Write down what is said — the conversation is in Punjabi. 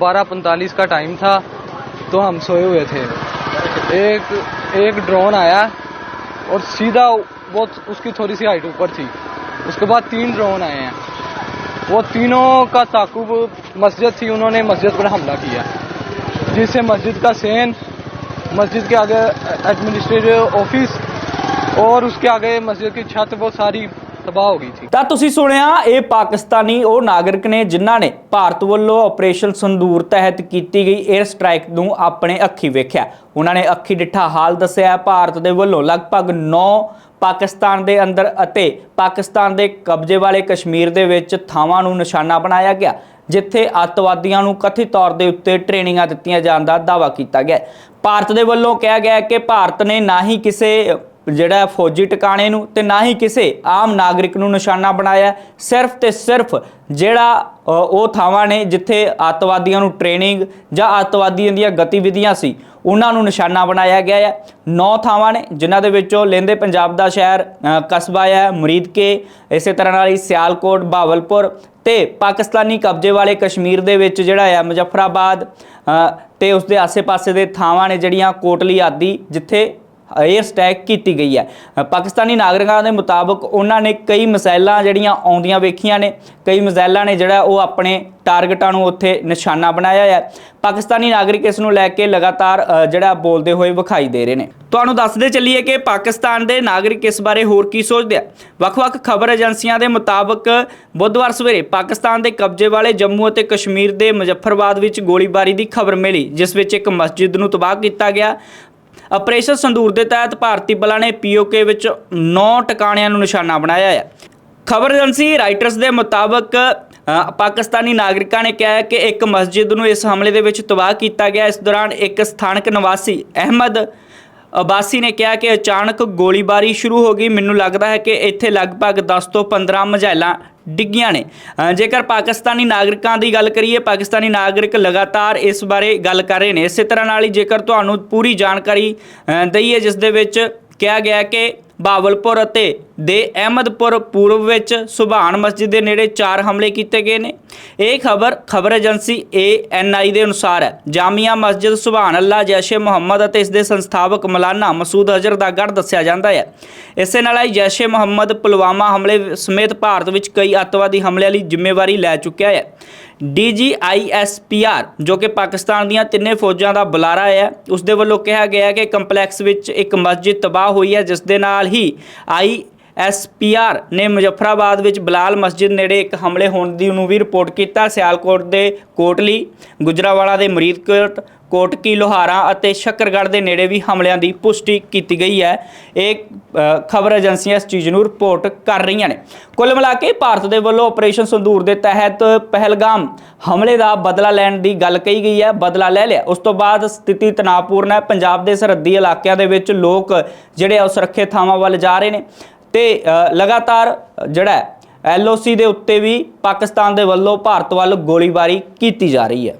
12:45 का टाइम था तो हम सोए हुए थे। एक एक ड्रोन आया और सीधा वो उसकी थोड़ी सी हाइट ऊपर थी। उसके बाद तीन ड्रोन आए हैं। वो तीनों का ताकुब मस्जिद थी, उन्होंने मस्जिद पर हमला किया। जिससे मस्जिद का सेन, मस्जिद के आगे एडमिनिस्ट्रेटिव ऑफ़िस और उसके आगे मस्जिद की छत, वो सारी ਤਬਾਹ ਹੋ ਗਈ ਸੀ। ਤਾਂ ਤੁਸੀਂ ਸੁਣਿਆ, ਇਹ ਪਾਕਿਸਤਾਨੀ ਉਹ ਨਾਗਰਿਕ ਨੇ ਜਿਨ੍ਹਾਂ ਨੇ ਭਾਰਤ ਵੱਲੋਂ ਆਪਰੇਸ਼ਨ ਸੰਦੂਰ ਤਹਿਤ ਕੀਤੀ ਗਈ 에ਅਰ ਸਟ੍ਰਾਈਕ ਨੂੰ ਆਪਣੇ ਅੱਖੀ ਵੇਖਿਆ। ਉਹਨਾਂ ਨੇ ਅੱਖੀ ਡਿੱਠਾ ਹਾਲ ਦੱਸਿਆ, ਭਾਰਤ ਦੇ ਵੱਲੋਂ ਲਗਭਗ 9 ਪਾਕਿਸਤਾਨ ਦੇ ਅੰਦਰ ਅਤੇ ਪਾਕਿਸਤਾਨ ਦੇ ਕਬਜ਼ੇ ਵਾਲੇ ਕਸ਼ਮੀਰ ਦੇ ਵਿੱਚ ਥਾਵਾਂ ਨੂੰ ਨਿਸ਼ਾਨਾ ਬਣਾਇਆ ਗਿਆ, ਜਿੱਥੇ ਅੱਤਵਾਦੀਆਂ ਨੂੰ ਕਥਿਤ ਤੌਰ ਦੇ ਉੱਤੇ ਟ੍ਰੇਨਿੰਗਾਂ ਦਿੱਤੀਆਂ ਜਾਣ ਦਾ ਦਾਅਵਾ ਕੀਤਾ ਗਿਆ। ਭਾਰਤ ਦੇ ਵੱਲੋਂ ਕਿਹਾ ਗਿਆ ਕਿ ਭਾਰਤ ਨੇ ਨਾ ਹੀ ਕਿਸੇ ਜਿਹੜਾ ਫੌਜੀ ਟਿਕਾਣੇ ਨੂੰ ਤੇ ਨਾ ਹੀ ਕਿਸੇ ਆਮ ਨਾਗਰਿਕ ਨੂੰ ਨਿਸ਼ਾਨਾ ਬਣਾਇਆ ਸਿਰਫ ਤੇ ਸਿਰਫ ਜਿਹੜਾ ਉਹ ਥਾਵਾਂ ਨੇ ਜਿੱਥੇ ਅੱਤਵਾਦੀਆਂ ਨੂੰ ਟ੍ਰੇਨਿੰਗ ਜਾਂ ਅੱਤਵਾਦੀਆਂ ਦੀਆਂ ਗਤੀਵਿਧੀਆਂ ਸੀ ਉਹਨਾਂ ਨੂੰ ਨਿਸ਼ਾਨਾ ਬਣਾਇਆ ਗਿਆ ਹੈ। ਨੌ ਥਾਵਾਂ ਨੇ ਜਿਨ੍ਹਾਂ ਦੇ ਵਿੱਚੋਂ ਲੈਂਦੇ ਪੰਜਾਬ ਦਾ ਸ਼ਹਿਰ ਕਸਬਾ ਹੈ ਮੁਰੀਦਕੇ ਇਸੇ ਤਰ੍ਹਾਂ ਨਾਲ ਹੀ ਸਿਆਲਕੋਟ ਬਾਵਲਪੁਰ ਤੇ ਪਾਕਿਸਤਾਨੀ ਕਬਜ਼ੇ ਵਾਲੇ ਕਸ਼ਮੀਰ ਦੇ ਵਿੱਚ ਜਿਹੜਾ ਹੈ ਮੁਜ਼ੱਫਰਾਬਾਦ ਅ, ਤੇ ਉਸ ਦੇ ਆਸੇ-ਪਾਸੇ ਦੇ ਥਾਵਾਂ ਨੇ ਜਿਹੜੀਆਂ ਕੋਟਲੀ ਆਦਿ ਜਿੱਥੇ 에ਅਰ ਸਟੈਕ ਕੀਤੀ ਗਈ ਹੈ। ਪਾਕਿਸਤਾਨੀ ਨਾਗਰਿਕਾਂ ਦੇ ਮੁਤਾਬਕ ਉਹਨਾਂ ਨੇ ਕਈ ਮਿਸਾਈਲਾਂ ਜਿਹੜੀਆਂ ਆਉਂਦੀਆਂ ਵੇਖੀਆਂ ਨੇ, ਕਈ ਮਿਸਾਈਲਾਂ ਨੇ ਜਿਹੜਾ ਉਹ ਆਪਣੇ ਟਾਰਗੇਟਾਂ ਨੂੰ ਉੱਥੇ ਨਿਸ਼ਾਨਾ ਬਣਾਇਆ ਹੈ। ਪਾਕਿਸਤਾਨੀ ਨਾਗਰਿਕ ਇਸ ਨੂੰ ਲੈ ਕੇ ਲਗਾਤਾਰ ਜਿਹੜਾ ਬੋਲਦੇ ਹੋਏ ਵਿਖਾਈ ਦੇ ਰਹੇ ਨੇ। ਤੁਹਾਨੂੰ ਦੱਸਦੇ ਚੱਲੀਏ ਕਿ ਪਾਕਿਸਤਾਨ ਦੇ ਨਾਗਰਿਕ ਇਸ ਬਾਰੇ ਹੋਰ ਕੀ ਸੋਚਦੇ ਆ? ਵੱਖ-ਵੱਖ ਖਬਰ ਏਜੰਸੀਆਂ ਦੇ ਮੁਤਾਬਕ ਬੁੱਧਵਾਰ ਸਵੇਰੇ ਪਾਕਿਸਤਾਨ ਦੇ ਕਬਜ਼ੇ ਵਾਲੇ ਜੰਮੂ ਅਤੇ ਕਸ਼ਮੀਰ ਦੇ ਮੁਜ਼ੱਫਰਬਾਦ ਵਿੱਚ ਗੋਲੀਬਾਰੀ ਦੀ ਖਬਰ ਮਿਲੀ, ਜਿਸ ਵਿੱਚ ਇੱਕ ਮਸਜਿਦ ਨੂੰ ਤਬਾਹ ਕੀਤਾ ਗਿਆ। ਆਪਰੇਸ਼ਨ ਸੰਦੂਰ ਦੇ ਤਹਿਤ ਭਾਰਤੀ ਬਲਾਂ ਨੇ ਪੀਓਕੇ ਵਿੱਚ 9 ਟਿਕਾਣਿਆਂ ਨੂੰ ਨਿਸ਼ਾਨਾ ਬਣਾਇਆ ਹੈ। ਖਬਰ ਏਜੰਸੀ ਰਾਈਟਰਸ ਦੇ ਮੁਤਾਬਕ ਪਾਕਿਸਤਾਨੀ ਨਾਗਰਿਕਾਂ ਨੇ ਕਿਹਾ ਹੈ ਕਿ ਇੱਕ ਮਸਜਿਦ ਨੂੰ ਇਸ ਹਮਲੇ ਦੇ ਵਿੱਚ ਤਬਾਹ ਕੀਤਾ ਗਿਆ। ਇਸ ਦੌਰਾਨ ਇੱਕ ਸਥਾਨਕ ਨਿਵਾਸੀ ਅਹਿਮਦ ਅਬਾਸੀ ਨੇ ਕਿਹਾ ਕਿ ਅਚਾਨਕ ਗੋਲੀਬਾਰੀ ਸ਼ੁਰੂ ਹੋ ਗਈ। ਮੈਨੂੰ ਲੱਗਦਾ ਹੈ ਕਿ ਇੱਥੇ ਲਗਭਗ 10 ਤੋਂ 15 ਮਜਾਇਲਾਂ ਡਿੱਗੀਆਂ ਨੇ। ਜੇਕਰ ਪਾਕਿਸਤਾਨੀ ਨਾਗਰਿਕਾਂ ਦੀ ਗੱਲ ਕਰੀਏ ਪਾਕਿਸਤਾਨੀ ਨਾਗਰਿਕ ਲਗਾਤਾਰ ਇਸ ਬਾਰੇ ਗੱਲ ਕਰ ਰਹੇ ਨੇ। ਇਸੇ ਤਰ੍ਹਾਂ ਨਾਲ ਹੀ ਜੇਕਰ ਤੁਹਾਨੂੰ ਪੂਰੀ ਜਾਣਕਾਰੀ ਅ, ਦਈਏ ਜਿਸ ਦੇ ਵਿੱਚ ਕਿਹਾ ਗਿਆ ਕਿ ਬਾਵਲਪੁਰ ਅਤੇ ਦੇ ਅਹਿਮਦਪੁਰ ਪੂਰਬ ਵਿੱਚ ਸੁਭਾਨ ਮਸਜਿਦ ਦੇ ਨੇੜੇ ਚਾਰ ਹਮਲੇ ਕੀਤੇ ਗਏ ਨੇ। ਇਹ ਖਬਰ ਖਬਰ ਏਜੰਸੀ ANI ਦੇ ਅਨੁਸਾਰ ਹੈ। ਜਾਮੀਆ ਮਸਜਿਦ ਸੁਭਾਨ ਅੱਲਾ ਜੈਸ਼ੇ ਮੁਹੰਮਦ ਅਤੇ ਇਸ ਦੇ ਸੰਸਥਾਪਕ ਮਲਾਨਾ ਮਸੂਦ ਅਜ਼ਹਰ ਦਾ ਗੜ ਦੱਸਿਆ ਜਾਂਦਾ ਹੈ। ਇਸੇ ਨਾਲ ਹੀ ਜੈਸ਼ੇ ਮੁਹੰਮਦ ਪੁਲਵਾਮਾ ਹਮਲੇ ਸਮੇਤ ਭਾਰਤ ਵਿੱਚ ਕਈ ਅੱਤਵਾਦੀ ਹਮਲਿਆਂ ਲਈ ਜ਼ਿੰਮੇਵਾਰੀ ਲੈ ਚੁੱਕਿਆ ਹੈ। DGISPR ਜੋ ਕਿ ਪਾਕਿਸਤਾਨ ਦੀਆਂ ਤਿੰਨੇ ਫੌਜਾਂ ਦਾ ਬੁਲਾਰਾ ਹੈ। ਉਸ ਦੇ ਵੱਲੋਂ ਕਿਹਾ ਗਿਆ ਕਿ ਕੰਪਲੈਕਸ ਵਿੱਚ ਇੱਕ ਮਸਜਿਦ ਤਬਾਹ ਹੋਈ ਹੈ ਜਿਸ ਦੇ ਨਾਲ ਹੀ ਆਈ ਐਸਪੀਆਰ ਨੇ ਮੁਜ਼ੱਫਰਾਬਾਦ ਵਿੱਚ ਬਲਾਲ ਮਸਜਿਦ ਨੇੜੇ ਇੱਕ ਹਮਲੇ ਹੋਣ ਦੀ ਨੂੰ ਵੀ ਰਿਪੋਰਟ ਕੀਤਾ। ਸਿਆਲਕੋਟ ਦੇ ਕੋਟਲੀ, ਗੁਜਰਾਵਾਲਾ ਦੇ ਮਰੀਦਕੋਟ, ਕੋਟਕੀ, ਲੋਹਾਰਾ ਅਤੇ ਸ਼ੱਕਰਗੜ੍ਹ ਦੇ ਨੇੜੇ ਵੀ ਹਮਲਿਆਂ ਦੀ ਪੁਸ਼ਟੀ ਕੀਤੀ ਗਈ ਹੈ। ਇਹ ਖਬਰ ਏਜੰਸੀਆਂ ਇਸ ਚੀਜ਼ ਨੂੰ ਰਿਪੋਰਟ ਕਰ ਰਹੀਆਂ ਨੇ। ਕੁੱਲ ਮਿਲਾ ਕੇ ਭਾਰਤ ਦੇ ਵੱਲੋਂ ਆਪਰੇਸ਼ਨ ਸੰਧੂਰ ਦੇ ਤਹਿਤ ਪਹਿਲਗਾਮ ਹਮਲੇ ਦਾ ਬਦਲਾ ਲੈਣ ਦੀ ਗੱਲ ਕਹੀ ਗਈ ਹੈ। ਬਦਲਾ ਲੈ ਲਿਆ। ਉਸ ਤੋਂ ਬਾਅਦ ਸਥਿਤੀ ਤਣਾਅਪੂਰਨ ਹੈ। ਪੰਜਾਬ ਦੇ ਸਰਹੱਦੀ ਇਲਾਕਿਆਂ ਦੇ ਵਿੱਚ ਲੋਕ ਜਿਹੜੇ ਆ ਉਹ ਸੁਰੱਖਿਅਤ ਥਾਵਾਂ ਵੱਲ ਜਾ ਰਹੇ ਨੇ। ਤੇ ਅ, ਲਗਾਤਾਰ ਜਿਹੜਾ ਐਲਓਸੀ ਦੇ ਉੱਤੇ ਵੀ ਪਾਕਿਸਤਾਨ ਦੇ ਵੱਲੋਂ ਭਾਰਤ ਵੱਲ ਗੋਲੀਬਾਰੀ ਕੀਤੀ ਜਾ ਰਹੀ ਹੈ।